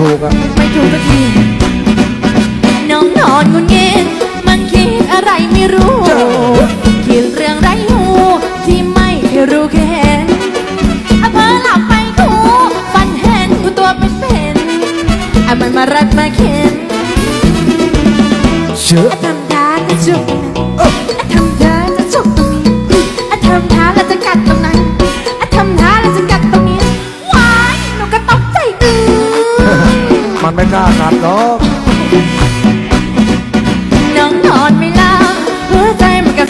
ถูกอะไม่ถูกสักทีน้องนอนงุนเงินมันคิดอะไรไม่รู้คิดเรื่องไรหูที่ไม่เคยรู้เคยเห็นอะเพอหลับไปกูฝันเห็นกูตัวเป็นเป็นๆอะมันมารัดมาเข็นเชื่ออะทำท่าจะจุก มันไม่กล้ากัดหรอก